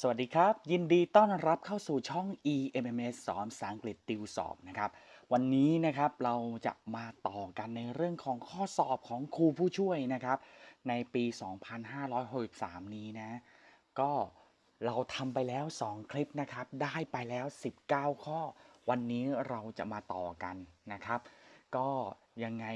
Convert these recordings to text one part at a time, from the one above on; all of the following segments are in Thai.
สวัสดีครับ ยินดีต้อนรับเข้าสู่ช่อง EMMS สอนภาษาอังกฤษติวสอบนะครับ วันนี้นะครับเราจะมาต่อกันในเรื่องของข้อสอบของครูผู้ช่วยนะครับ ในปี 2563 นี้นะ ก็เราทำไปแล้ว 2 คลิปนะครับ ได้ไปแล้ว 19 ข้อ วันนี้เราจะมาต่อกันนะครับ ก็ยังไง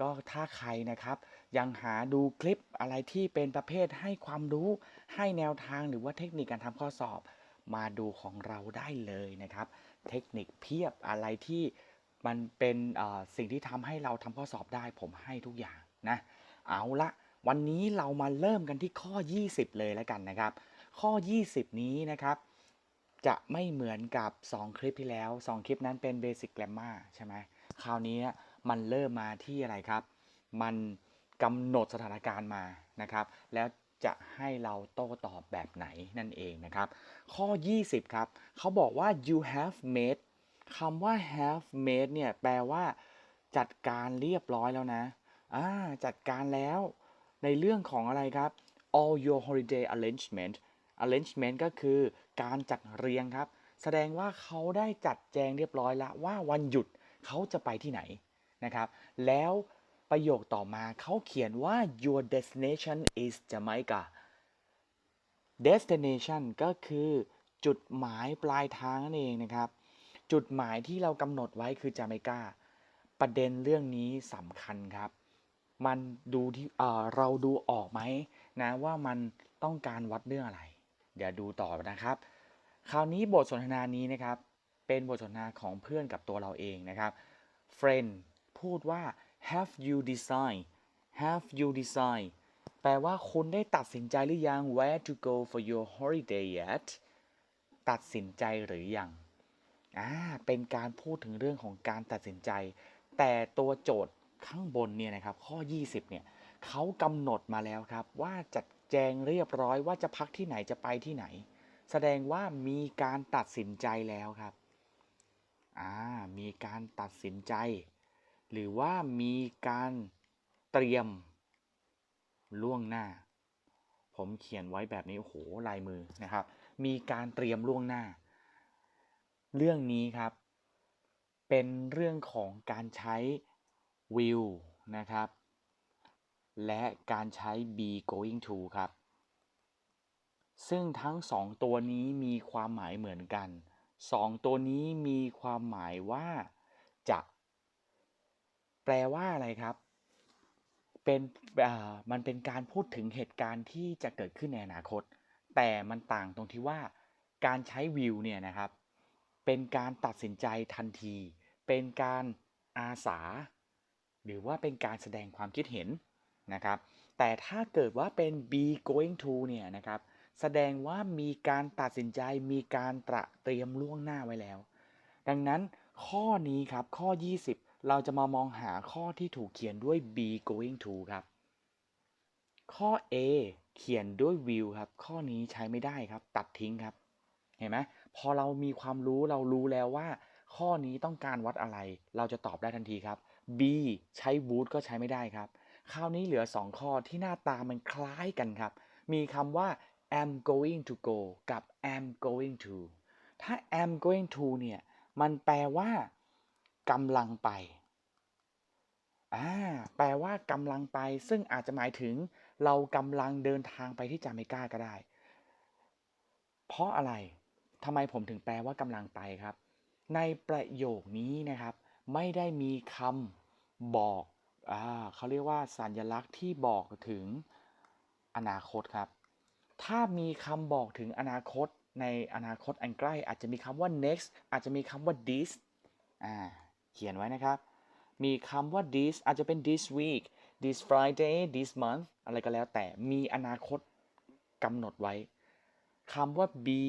ก็ถ้าใครนะครับ ยังหาดูคลิปอะไรที่เป็นประเภทให้ความรู้ให้แนวทางหรือว่าเทคนิคการทำข้อสอบ มาดูของเราได้เลยนะครับ เทคนิคเพียบอะไรที่มันเป็นสิ่งที่ทำให้เราทำข้อสอบได้ผมให้ทุกอย่างนะ เอาละวันนี้เรามาเริ่มกันที่ข้อ 20 เลยแล้วกันนะครับ ข้อ 20 นี้นะครับ จะไม่เหมือนกับ 2 คลิปที่แล้ว 2 คลิปนั้นเป็น Basic Grammar ใช่ไหมคราวนี้มันเริ่มมาที่อะไรครับ มัน กำหนดสถานการณ์มานะครับ แล้วจะให้เราโต้ตอบแบบไหนนั่นเองนะครับ ข้อ 20 ครับ เขาบอกว่า you have made คำว่า have made เนี่ยแปลว่า จัดการเรียบร้อยแล้วนะอ่าจัดการแล้วในเรื่องของอะไรครับ all your holiday arrangement arrangement ก็คือการจัดเรียงครับ แสดงว่าเขาได้จัดแจงเรียบร้อยแล้วว่าวันหยุดเขาจะไปที่ไหนนะครับ แล้ว ประโยคต่อมาเขาเขียนว่า your destination is Jamaica destination ก็คือจุดหมายปลายทางนั่นเองนะครับ จุดหมายที่เรากำหนดไว้คือจาเมกาประเด็นเรื่องนี้สำคัญครับ มันดูที่เเราดูออกไหมนะว่ามันต้องการวัดเรื่องอะไร เดี๋ยวดูต่อนะครับ คราวนี้บทสนทนานี้นะครับ เป็นบทสนทนาของเพื่อนกับตัวเราเองนะครับ friend พูดว่า have you decide have you decide แปลว่าคุณได้ตัดสินใจหรือยัง where to go for your holiday yet ตัดสินใจหรือยังอ่าเป็นการพูดถึงเรื่องของการตัดสินใจ แต่ตัวโจทย์ข้างบนเนี่ยนะครับ ข้อ 20 เนี่ยเขากำหนดมาแล้วครับ ว่าจัดแจงเรียบร้อยว่าจะพักที่ไหนจะไปที่ไหน แสดงว่ามีการตัดสินใจแล้วครับอ่ามีการตัดสินใจ หรือว่ามีการเตรียมล่วงหน้า ผมเขียนไว้แบบนี้โอ้โหลายมือนะครับ มีการเตรียมล่วงหน้า เรื่องนี้ครับ เป็นเรื่องของการใช้ will นะครับ และการใช้ be going to ครับ ซึ่งทั้งสองตัวนี้มีความหมายเหมือนกันสองตัวนี้มีความหมายว่าจะ ลว่าอะไรครับ เป็นมันเป็นการพูดถึงเหตุการณ์ที่จะเกิดขึ้นในอนาคต แต่มันต่างตรงที่ว่าการใช้ will เนี่ยนะครับ เป็นการตัดสินใจทันที เป็นการอาสา หรือว่าเป็นการแสดงความคิดเห็นนะครับ แต่ถ้าเกิดว่าเป็น be going to เนี่ยนะครับ แสดงว่ามีการตัดสินใจ มีการตระเตรียมล่วงหน้าไว้แล้ว ดังนั้นข้อนี้ครับข้อ 20 เราจะมามองหาข้อที่ถูกเขียนด้วย be going to ครับ ข้อ A เขียนด้วย will ครับ ข้อนี้ใช้ไม่ได้ครับ ตัดทิ้งครับ เห็นไหมพอเรามีความรู้เรารู้แล้วว่า ข้อนี้ต้องการวัดอะไร เราจะตอบได้ทันทีครับ B ใช้ would ก็ใช้ไม่ได้ครับ คราวนี้เหลือ 2 ข้อที่หน้าตามันคล้ายกันครับ มีคำว่า am going to go กับ am going to ถ้า am going to เนี่ย มันแปลว่า กำลังไปอ่าแปลว่ากำลังไป ซึ่งอาจจะหมายถึงเรากำลังเดินทางไปที่จาเมกาก็ได้ เพราะอะไรทำไมผมถึงแปลว่ากำลังไปครับ ในประโยคนี้นะครับ ไม่ได้มีคำบอกอ่าเขาเรียกว่าสัญลักษณ์ที่บอกถึงอนาคตครับ ถ้ามีคำบอกถึงอนาคตในอนาคตอันใกล้ อาจจะมีคำว่า next อาจจะมีคำว่า this อ่า ขียนไว้นะครับ มีคำว่า this อาจจะเป็น this week this Friday this month อะไรก็แล้วแต่มีอนาคตกำหนดไว้คำว่า be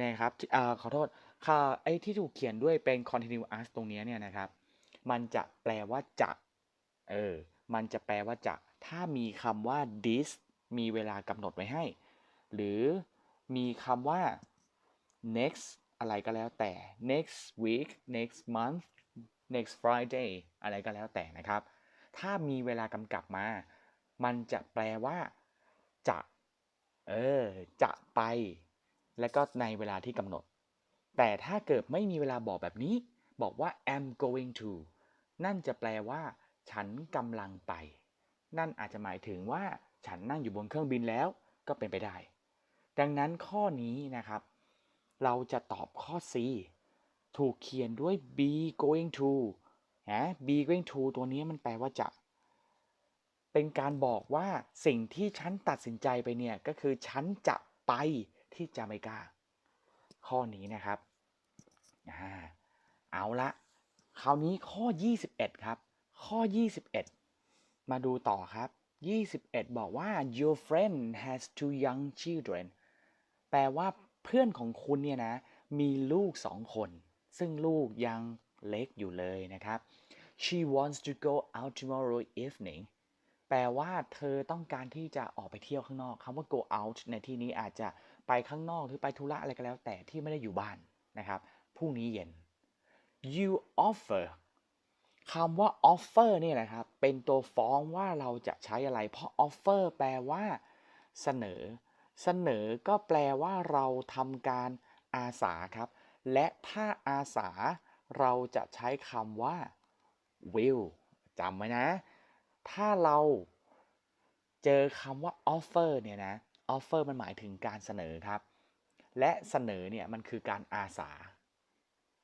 นะครับอขอโทษค่ะไอ้ที่ถูกเขียนด้วยเป็น continuous ตรงนี้เนี่ยนะครับ มันจะแปลว่าจะเออมันจะแปลว่าจะถ้ามีคำว่า this มีเวลากำหนดไว้ให้ หรือมีคำว่า next อะไรก็แล้วแต่ next week next month next Friday อะไรก็แล้วแต่นะครับ ถ้ามีเวลากำกับมา มันจะแปลว่า จะ เออ จะไป แล้วก็ในเวลาที่กำหนด แต่ถ้าเกิดไม่มีเวลาบอกแบบนี้ บอกว่า am going to นั่นจะแปลว่า ฉันกำลังไป นั่นอาจจะหมายถึงว่า ฉันนั่งอยู่บนเครื่องบินแล้ว ก็เป็นไปได้ ดังนั้นข้อนี้นะครับ เราจะตอบข้อ C ถูกเขียนด้วย be going to นะ be going to ตัวนี้มันแปลว่าจะ เป็นการบอกว่าสิ่งที่ฉันตัดสินใจไปเนี่ย ก็คือฉันจะไปที่จาเมกา ข้อนี้นะครับอ่าเอาละ คราวนี้ข้อ 21 ครับ ข้อ 21 มาดูต่อครับ 21 บอกว่า your friend has two young children แปลว่า เพื่อนของคุณเนี่ยนะมีลูกสองคน ซึ่งลูกยังเล็กอยู่เลยนะครับ she wants to go out tomorrow evening แปลว่าเธอต้องการที่จะออกไปเที่ยวข้างนอกคำว่า go out ในที่นี้อาจจะไปข้างนอกหรือไปธุระอะไรก็แล้ว แต่ที่ไม่ได้อยู่บ้านนะครับพรุ่งนี้เย็น you offer คำว่า offer เนี่ยนะครับ เป็นตัวฟ้องว่าเราจะใช้อะไร เพราะ offer แปลว่า เสนอ เสนอก็แปลว่าเราทำการอาสาครับ และถ้าอาสาเราจะใช้คำว่า will จำไว้นะ ถ้าเราเจอคำว่า offer เนี่ยนะ offer มันหมายถึงการเสนอครับ และเสนอเนี่ยมันคือการอาสา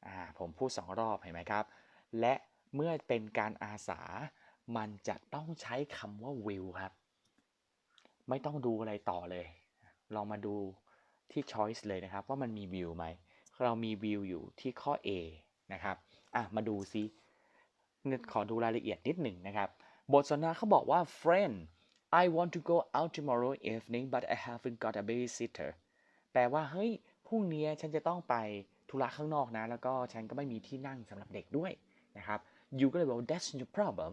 อ่าผมพูดสองรอบเห็นไหมครับ และเมื่อเป็นการอาสา มันจะต้องใช้คำว่า will ครับ ไม่ต้องดูอะไรต่อเลย ลองมาดูที่ choice เลยนะครับ ว่ามันมี will ไหม เรามี will อยู่ที่ข้อ A นะครับอะมาดูซิขอดูรายละเอียดนิดหนึ่งนะครับ บทสนทนาเขาบอกว่า friend I want to go out tomorrow evening but I haven't got a babysitter แปลว่า เฮ้ย พรุ่งนี้ฉันจะต้องไปธุระข้างนอกนะ แล้วก็ฉันก็ไม่มีที่นั่งสำหรับเด็กด้วยนะครับ you ก็เลยบอก that's no problem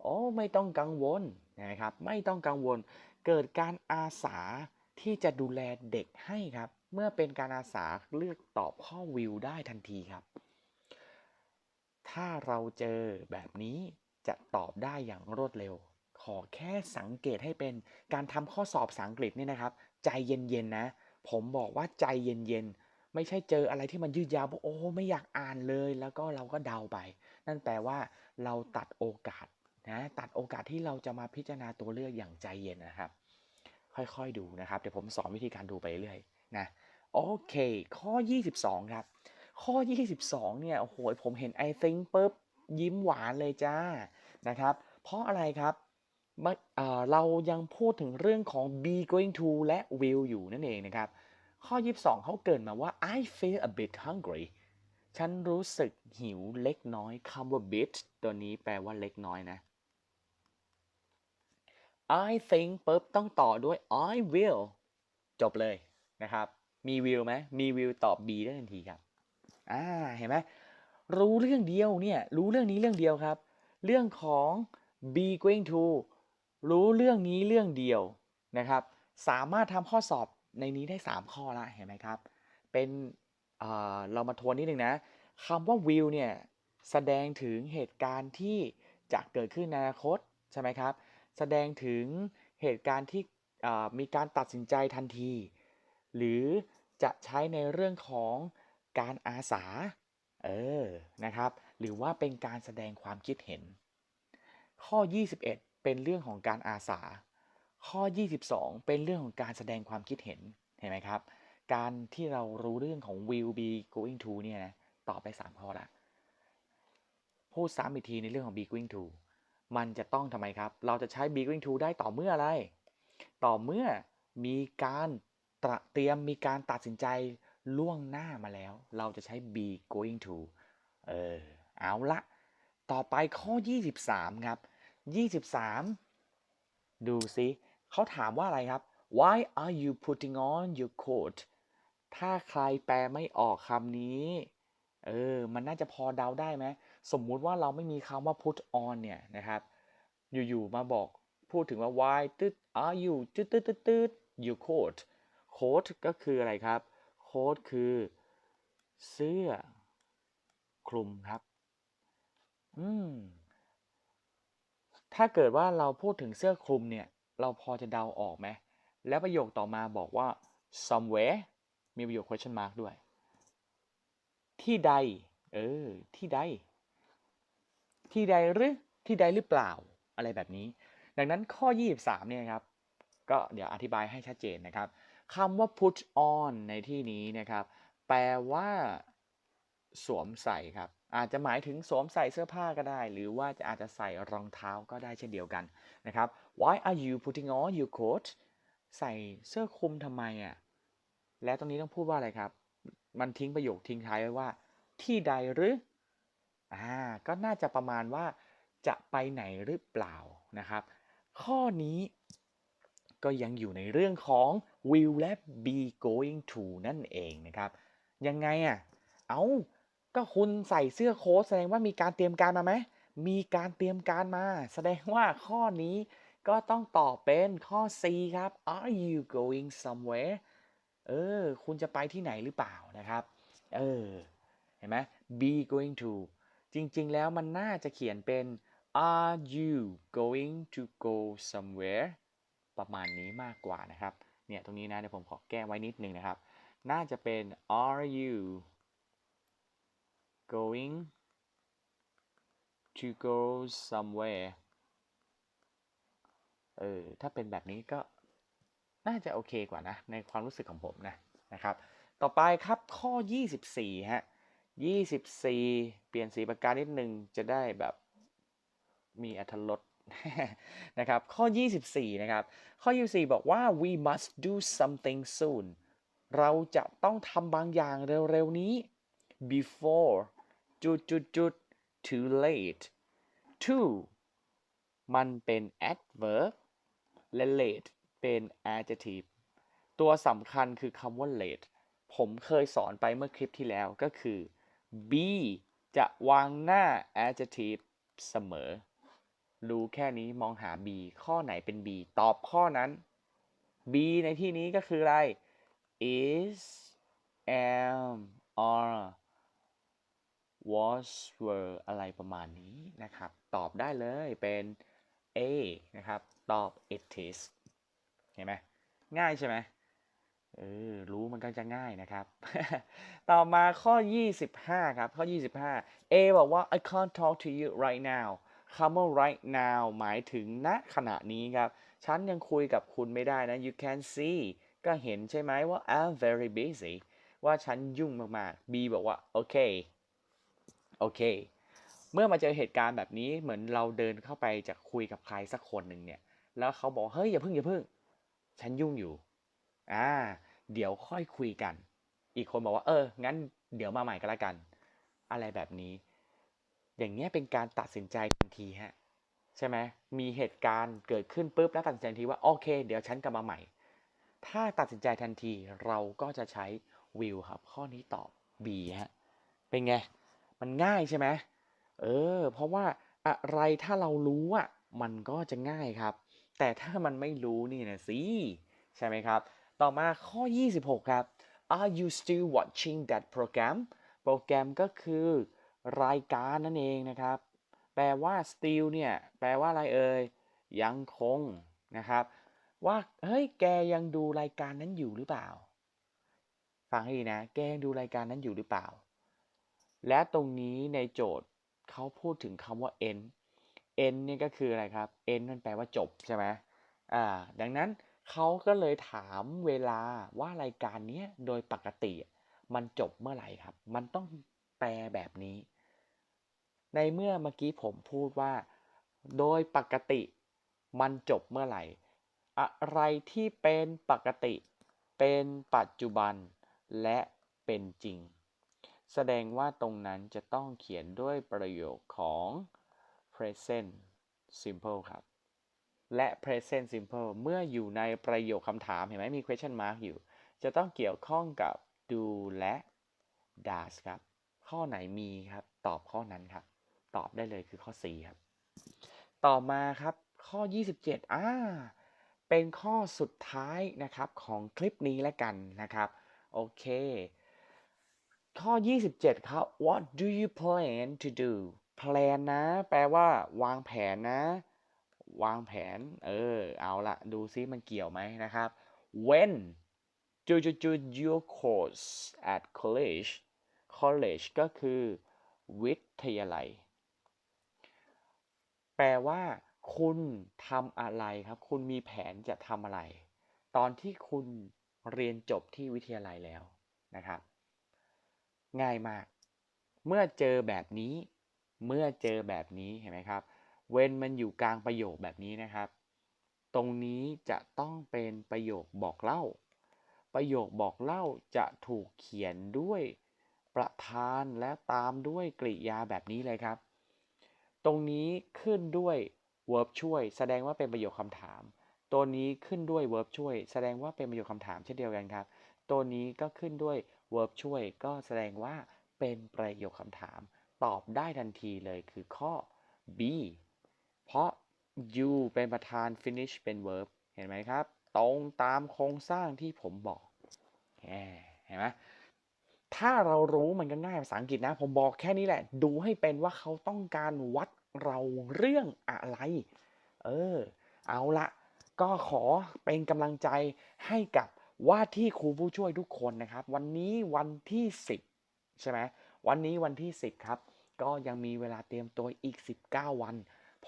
โอ้ไม่ต้องกังวลนะครับ ไม่ต้องกังวล เกิดการอาสา ที่จะดูแลเด็กให้ครับ เมื่อเป็นการอาสาเลือกตอบข้อวิวได้ทันทีครับ ถ้าเราเจอแบบนี้จะตอบได้อย่างรวดเร็ว ขอแค่สังเกตให้เป็นการทำข้อสอบภาษาอังกฤษเนี่ยนะครับ ใจเย็นๆนะ ผมบอกว่าใจเย็นๆ ไม่ใช่เจออะไรที่มันยืดยาวบอกโอ้ไม่อยากอ่านเลย แล้วก็เราก็เดาไป นั่นแปลว่าเราตัดโอกาสนะตัดโอกาสที่เราจะมาพิจารณาตัวเลือกอย่างใจเย็นนะครับ ค่อยๆดูนะครับ เดี๋ยวผมสอนวิธีการดูไปเรื่อยๆนะโอเค ข้อ 22 ครับ ข้อ 22 เนี่ยโอ้โหผมเห็น I think ปุ๊บยิ้มหวานเลยจ้านะครับ เพราะอะไรครับเรายังพูดถึงเรื่องของ be going to และ will อยู่นั่นเองนะครับ ข้อ 22 เขาเกินมาว่า I feel a bit hungry ฉันรู้สึกหิวเล็กน้อยคำว่า bit ตัวนี้แปลว่าเล็กน้อยนะ I think ปุ๊บต้องต่อด้วย I will จบเลยนะครับ มี will ไหมมี will ตอบ B ได้ทันทีครับ อ่า เห็นไหม รู้เรื่องเดียวเนี่ย รู้เรื่องนี้เรื่องเดียวครับ เรื่องของ be going to รู้เรื่องนี้เรื่องเดียวนะครับ สามารถทำข้อสอบในนี้ได้ 3 ข้อละเห็นไหมครับ เป็นเเรามาทวนนิดนึงนะคำว่า will เนี่ย แสดงถึงเหตุการณ์ที่จะเกิดขึ้นในอนาคต ใช่ไหมครับ แสดงถึงเหตุการณ์ที่มีการตัดสินใจทันที หรือจะใช้ในเรื่องของการอาสา เออ นะครับ หรือว่าเป็นการแสดงความคิดเห็น ข้อ 21 เป็นเรื่องของการอาสา ข้อ 22 เป็นเรื่องของการแสดงความคิดเห็น เห็นไหมครับ การที่เรารู้เรื่องของ will be going to เนี่ยนะ ตอบไป 3 ข้อละ พูดซ้ำอีกทีในเรื่องของ be going to มันจะต้องทำไมครับ เราจะใช้ be going to ได้ต่อเมื่ออะไร ต่อเมื่อมีการตเตรียมมีการตัดสินใจล่วงหน้ามาแล้ว เราจะใช้ be going to เออ เอาละ ต่อไปข้อ 23 ครับ 23 ดูซิเขาถามว่าอะไรครับ why are you putting on your coat ถ้าใครแปลไม่ออกคำนี้ เออ มันน่าจะพอเดาได้ไหม สมมุติว่าเราไม่มีคำว่า put on เนี่ยนะครับ อยู่ๆมาบอกพูดถึงว่า why ตึ๊ด are you ตึ๊ดตึ๊ดตึ๊ดตึ๊ด you coat coat ก็คืออะไรครับ coat คือเสื้อคลุมครับ อืม ถ้าเกิดว่าเราพูดถึงเสื้อคลุมเนี่ย เราพอจะเดาออกไหม แล้วประโยคต่อมาบอกว่า somewhere มีประโยค question mark ด้วย ที่ใด เออ ที่ใด ที่ใดหรือที่ใดหรือเปล่าอะไรแบบนี้ ดังนั้นข้อ 23 เนี่ยครับ ก็เดี๋ยวอธิบายให้ชัดเจนนะครับคำว่า put on ในที่นี้นะครับ แปลว่า สวมใส่ครับ อาจจะหมายถึงสวมใส่เสื้อผ้าก็ได้ หรือว่าจะอาจจะใส่รองเท้าก็ได้เช่นเดียวกันนะครับ Why are you putting on your coat ใส่เสื้อคลุมทำไมอะและตรงนี้ต้องพูดว่าอะไรครับ มันทิ้งประโยคทิ้งท้ายไว้ว่า ที่ใดหรือ อ่าก็น่าจะประมาณว่าจะไปไหนหรือเปล่านะครับ ข้อนี้ก็ยังอยู่ในเรื่องของ will และ be going to นั่นเองนะครับ ยังไงอะ เอาก็คุณใส่เสื้อโค้ทแสดงว่ามีการเตรียมการมาไหม มีการเตรียมการมา แสดงว่าข้อนี้ก็ต้องตอบเป็นข้อ C ครับ Are you going somewhere เออ คุณจะไปที่ไหนหรือเปล่านะครับ เออ เห็นไหม be going to จริงๆ แล้วมันน่าจะเขียนเป็น Are you going to go somewhere ประมาณนี้มากกว่านะครับ เนี่ยตรงนี้นะเดี๋ยวผมขอแก้ไว้นิดนึงนะครับ น่าจะเป็น Are you going to go somewhere เออถ้าเป็นแบบนี้ก็น่าจะโอเคกว่านะ ในความรู้สึกของผมนะนะครับ ต่อไปครับข้อ 24 ฮะ 24 เปลี่ยนสีปากกานิดนึงจะได้แบบมีอัธรสนะครับ ข้อ 24 นะครับ ข้อ 24 บอกว่า we must do something soon เราจะต้องทำบางอย่างเร็วๆนี้ before จุดจุดจุด too late too มันเป็น adverb และ late เป็น adjective ตัวสำคัญคือคำว่า late ผมเคยสอนไปเมื่อคลิปที่แล้วก็คือ B จะวางหน้า adjective เสมอ รู้แค่นี้มองหา B ข้อไหนเป็น B ตอบข้อนั้น B ในที่นี้ก็คืออะไร is am are was were อะไรประมาณนี้นะครับ ตอบได้เลยเป็น A นะครับ ตอบ it is เห็นไหมง่ายใช่ไหม เออรู้มันก็จะง่ายนะครับ ต่อมาข้อ 25 ครับ ข้อ 25 A บอกว่า I can't talk to you right now คำว่า right now หมายถึงณขณะนี้ครับ ฉันยังคุยกับคุณไม่ได้นะ you can see ก็เห็นใช่ไหมว่า I'm very busy ว่าฉันยุ่งมากๆ B บอกว่า โอเค โอเค เมื่อมาเจอเหตุการณ์แบบนี้เหมือนเราเดินเข้าไปจะคุยกับใครสักคนหนึ่งเนี่ย แล้วเขาบอก เฮ้ย อย่าพิ่งอย่าพิ่ง ฉันยุ่งอยู่ อ่า เดี๋ยวค่อยคุยกัน อีกคนบอกว่า เออ งั้นเดี๋ยวมาใหม่ก็แล้วกัน อะไรแบบนี้ อย่างเงี้ยเป็นการตัดสินใจทันทีฮะ ใช่ไหมมีเหตุการณ์เกิดขึ้นปุ๊บแล้วตัดสินใจทันทีว่าโอเค เดี๋ยวฉันกลับมาใหม่ ถ้าตัดสินใจทันทีเราก็จะใช้ will ครับ ข้อนี้ตอบ B ฮะ เป็นไง มันง่ายใช่ไหมเออ เพราะว่าอะไรถ้าเรารู้อะ มันก็จะง่ายครับ แต่ถ้ามันไม่รู้นี่นะสิ ใช่ไหมครับ ต่อมาข้อ 26 ครับ Are you still watching that program โปรแกรมก็คือรายการนั่นเองนะครับ แปลว่า still เนี่ย แปลว่าอะไรเอ่ย ยังคงนะครับ ว่า เฮ้ย แกยังดูรายการนั้นอยู่หรือเปล่า ฟังให้ดีนะ แกยังดูรายการนั้นอยู่หรือเปล่า และตรงนี้ในโจทย์เขาพูดถึงคำว่า end end นี่ก็คืออะไรครับ end มันแปลว่าจบใช่ไหมอ่า ดังนั้น เขาก็เลยถามเวลาว่ารายการนี้โดยปกติ มันจบเมื่อไหร่ครับ มันต้องแปลแบบนี้ ในเมื่อเมื่อกี้ผมพูดว่า โดยปกติ มันจบเมื่อไหร่ อะไรที่เป็นปกติ เป็นปัจจุบัน และเป็นจริง แสดงว่าตรงนั้นจะต้องเขียนด้วยประโยคของ present simple ครับ และ present simple เมื่ออยู่ในประโยคคำถามเห็นไหมมี question mark อยู่ จะต้องเกี่ยวข้องกับ do และ does ครับ ข้อไหนมีครับ ตอบข้อนั้นครับ ตอบได้เลยคือข้อ C ครับ ต่อมาครับข้อ 27อ่าเป็นข้อสุดท้ายนะครับของคลิปนี้แล้วกันนะครับ โอเค ข้อ 27 ครับ What do you plan to do plan นะ แปลว่าวางแผนนะ วางแผน เออ เอาละดูซิมันเกี่ยวไหมนะครับ when จุดจุดจุด your course at college college ก็คือวิทยาลัย แปลว่า คุณทำอะไรครับ คุณมีแผนจะทำอะไร ตอนที่คุณเรียนจบที่วิทยาลัยแล้วนะครับ ง่ายมาก เมื่อเจอแบบนี้ เมื่อเจอแบบนี้เห็นไหมครับ เว้นมันอยู่กลางประโยคแบบนี้นะครับ ตรงนี้จะต้องเป็นประโยคบอกเล่า ประโยคบอกเล่าจะถูกเขียนด้วยประธานและตามด้วยกริยาแบบนี้เลยครับ ตรงนี้ขึ้นด้วย verb ช่วย แสดงว่าเป็นประโยคคำถาม ตัวนี้ขึ้นด้วย verb ช่วย แสดงว่าเป็นประโยคคำถามเช่นเดียวกันครับ ตัวนี้ก็ขึ้นด้วย verb ช่วย ก็แสดงว่าเป็นประโยคคำถาม ตอบได้ทันทีเลยคือข้อ B you เป็นประธาน finish เป็น verb เห็นไหมครับ ตรงตามโครงสร้างที่ผมบอกแหมเห็นไหมถ้าเรารู้มันก็ง่ายภาษาอังกฤษนะ ผมบอกแค่นี้แหละ ดูให้เป็นว่าเขาต้องการวัดเราเรื่องอะไร เออ เอาละ ก็ขอเป็นกำลังใจให้กับว่าที่ครูผู้ช่วยทุกคนนะครับ วันนี้วันที่ 10 ใช่ไหมวันนี้วันที่ 10 ครับ ก็ยังมีเวลาเตรียมตัวอีก 19 วัน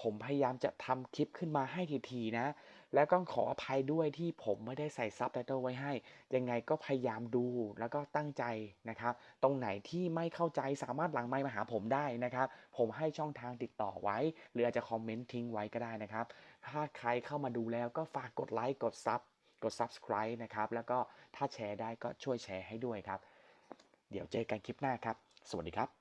ผมพยายามจะทำคลิปขึ้นมาให้ทีๆนะ แล้วก็ขออภัยด้วยที่ผมไม่ได้ใส่ซับไตเติลไว้ให้ ยังไงก็พยายามดูแล้วก็ตั้งใจนะครับ ตรงไหนที่ไม่เข้าใจสามารถหลังไมค์มาหาผมได้นะครับ ผมให้ช่องทางติดต่อไว้ หรืออาจจะคอมเมนต์ทิ้งไว้ก็ได้นะครับ ถ้าใครเข้ามาดูแล้วก็ฝากกดไลค์กดซับกด subscribe นะครับ แล้วก็ถ้าแชร์ได้ก็ช่วยแชร์ให้ด้วยครับ เดี๋ยวเจอกันคลิปหน้าครับ สวัสดีครับ